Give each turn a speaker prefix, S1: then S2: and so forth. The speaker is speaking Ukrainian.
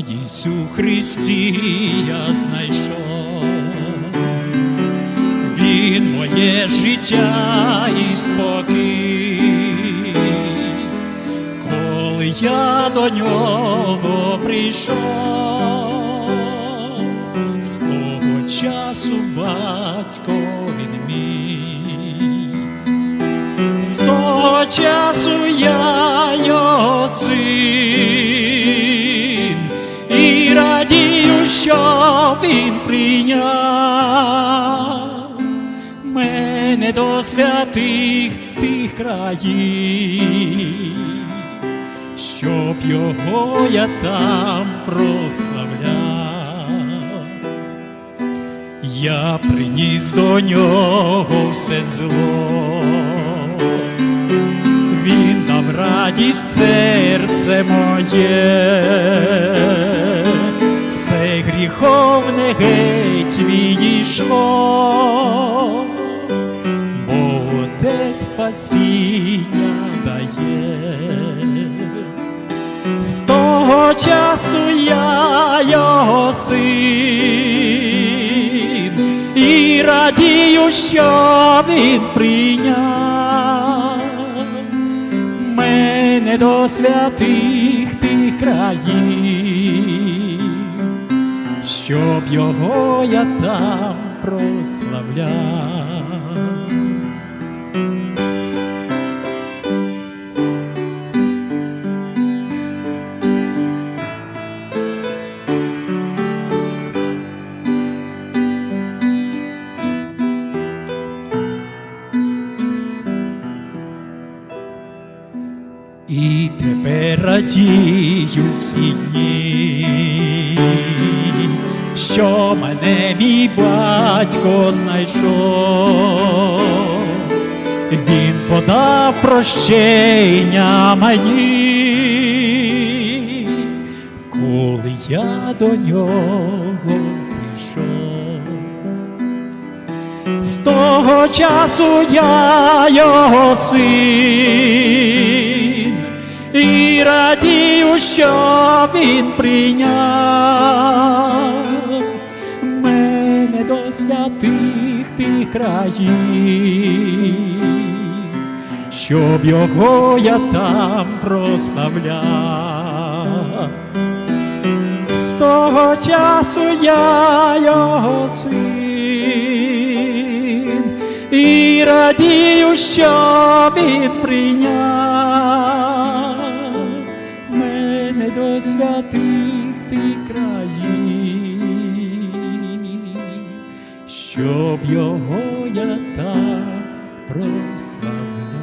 S1: Спасусь у Христі я знайшов, Він моє життя і спокій, коли я до нього прийшов, з того часу батько він мій, з того часу я його син, і радію, що він прийняв мене до святих тих країн, щоб його я там прославляв. Я приніс до нього все зло, він дав радість серце моє, гріховне геть відійшло, бо те спасіння дає. З того часу я його син, і радію, що він прийняв мене до святих тих країн, щоб його я там прославляв. І тепер радію всі дні, що мене мій батько знайшов, він подав прощення мені, коли я до нього прийшов. З того часу я його син, і радію, що він прийняв до святих тих країн, щоб його я там прославляв. З того часу я його син, і радію, що він прийняв мене до святих щоб його я так прославляв.